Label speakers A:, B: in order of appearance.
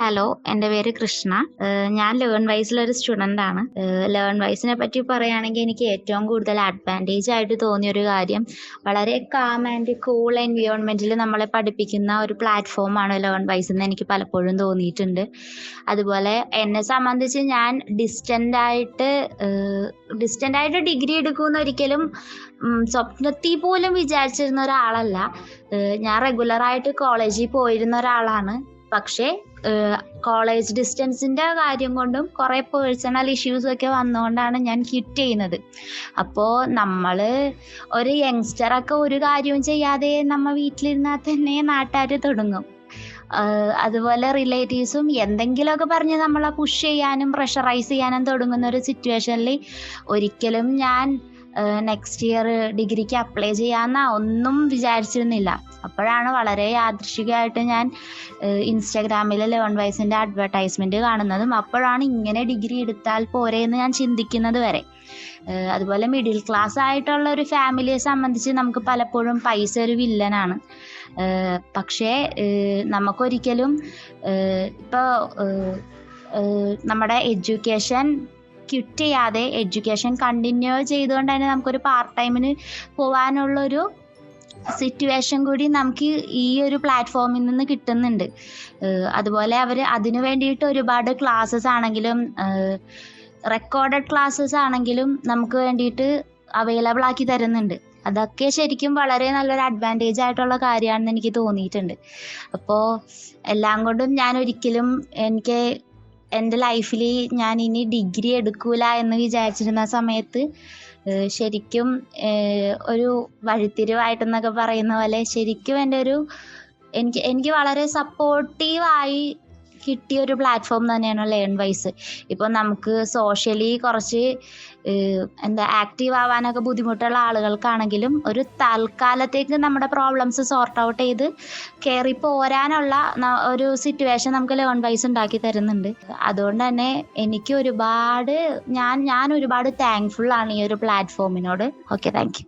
A: Hello എന്റെ പേര് കൃഷ്ണ. ഞാൻ ലേൺ വൈസിലൊരു സ്റ്റുഡന്റ് ആണ്. ലേൺ വൈസിനെ പറ്റി പറയുകയാണെങ്കിൽ എനിക്ക് ഏറ്റവും കൂടുതൽ അഡ്വാന്റേജ് ആയിട്ട് തോന്നിയ ഒരു കാര്യം വളരെ കാം ആൻഡ് കൂൾ എൻവിയോൺമെന്റിൽ നമ്മളെ പഠിപ്പിക്കുന്ന ഒരു പ്ലാറ്റ്ഫോമാണ് ലേൺ വൈസ് എന്ന് എനിക്ക് പലപ്പോഴും തോന്നിയിട്ടുണ്ട്. അതുപോലെ എന്നെ സംബന്ധിച്ച് ഞാൻ ഡിസ്റ്റന്റ് ആയിട്ട് ഡിസ്റ്റന്റ് ആയിട്ട് ഡിഗ്രി എടുക്കുമെന്ന് ഒരിക്കലും സ്വപ്നത്തിൽ പോലും വിചാരിച്ചിരുന്ന ഒരാളല്ല. ഞാൻ റെഗുലറായിട്ട് കോളേജിൽ പോയിരുന്ന ഒരാളാണ്. പക്ഷേ കോളേജ് ഡിസ്റ്റൻസിന്റെ കാര്യം കൊണ്ടും കുറെ പേഴ്സണൽ ഇഷ്യൂസ് ഒക്കെ വന്നുകൊണ്ടാണ് ഞാൻ കിറ്റ് ചെയ്യുന്നത്. അപ്പോൾ നമ്മൾ ഒരു യങ്സ്റ്റർ ഒക്കെ ഒരു കാര്യവും ചെയ്യാതെ നമ്മ വീട്ടിലിരുന്നാൽ തന്നെ നാട്ടുകാർ തുടങ്ങും. അതുപോലെ റിലേറ്റീവ്സും എന്തെങ്കിലുമൊക്കെ പറഞ്ഞ് നമ്മളെ പുഷ് ചെയ്യാനും പ്രഷറൈസ് ചെയ്യാനും തുടങ്ങുന്ന ഒരു സിറ്റുവേഷനിൽ ഒരിക്കലും ഞാൻ നെക്സ്റ്റ് ഇയർ ഡിഗ്രിക്ക് അപ്ലൈ ചെയ്യാമെന്ന ഒന്നും വിചാരിച്ചിരുന്നില്ല. അപ്പോഴാണ് വളരെ യാദൃശികമായിട്ട് ഞാൻ ഇൻസ്റ്റാഗ്രാമിൽ ലെവൺ വയസ്സിന്റെ അഡ്വർടൈസ്മെന്റ് കാണുന്നതും അപ്പോഴാണ് ഇങ്ങനെ ഡിഗ്രി എടുത്താൽ പോരെ എന്ന് ഞാൻ ചിന്തിക്കുന്നത് വരെ. അതുപോലെ മിഡിൽ ക്ലാസ് ആയിട്ടുള്ള ഒരു ഫാമിലിയെ സംബന്ധിച്ച് നമുക്ക് പലപ്പോഴും പൈസ ഒരു വില്ലനാണ് പക്ഷേ നമുക്കൊരിക്കലും ഇപ്പോൾ നമ്മുടെ എഡ്യൂക്കേഷൻ ക്വിറ്റ് ചെയ്യാതെ എഡ്യൂക്കേഷൻ കണ്ടിന്യൂ ചെയ്തുകൊണ്ട് തന്നെ നമുക്കൊരു പാർട്ട് ടൈമിന് പോകാനുള്ളൊരു സിറ്റുവേഷൻ കൂടി നമുക്ക് ഈ ഒരു പ്ലാറ്റ്ഫോമിൽ നിന്ന് കിട്ടുന്നുണ്ട്. അതുപോലെ അവർ അതിനു വേണ്ടിയിട്ട് ഒരുപാട് ക്ലാസ്സസ് ആണെങ്കിലും റെക്കോർഡഡ് ക്ലാസ്സസ് ആണെങ്കിലും നമുക്ക് വേണ്ടിയിട്ട് അവൈലബിൾ ആക്കി തരുന്നുണ്ട്. അതൊക്കെ ശരിക്കും വളരെ നല്ലൊരു അഡ്വാന്റേജ് ആയിട്ടുള്ള കാര്യമാണെന്ന് എനിക്ക് തോന്നിയിട്ടുണ്ട്. അപ്പോൾ എല്ലാം കൊണ്ടും ഞാൻ ഒരിക്കലും എനിക്ക് എന്റെ ലൈഫിൽ ഞാൻ ഇനി ഡിഗ്രി എടുക്കൂല എന്ന് വിചാരിച്ചിരുന്ന സമയത്ത് ശരിക്കും ഒരു വഴിത്തിരിവായിട്ടെന്നൊക്കെ പറയുന്ന പോലെ ശരിക്കും എന്റെ ഒരു എനിക്ക് എനിക്ക് വളരെ സപ്പോർട്ടീവായി കിട്ടിയ ഒരു പ്ലാറ്റ്ഫോം തന്നെയാണ് ലേൺ വൈസ് ഇപ്പം നമുക്ക് സോഷ്യലി കുറച്ച് എന്താ ആക്റ്റീവ് ആവാനൊക്കെ ബുദ്ധിമുട്ടുള്ള ആളുകൾക്കാണെങ്കിലും ഒരു തൽക്കാലത്തേക്ക് നമ്മുടെ പ്രോബ്ലംസ് സോർട്ട് ഔട്ട് ചെയ്ത് കയറി പോരാനുള്ള ഒരു സിറ്റുവേഷൻ നമുക്ക് ലേൺ വൈസ് ഉണ്ടാക്കി തരുന്നുണ്ട്. അതുകൊണ്ട് തന്നെ എനിക്ക് ഒരുപാട് ഞാൻ ഞാൻ ഒരുപാട് താങ്ക്ഫുൾ ആണ് ഈ ഒരു പ്ലാറ്റ്ഫോമിനോട് ഓക്കെ താങ്ക് യു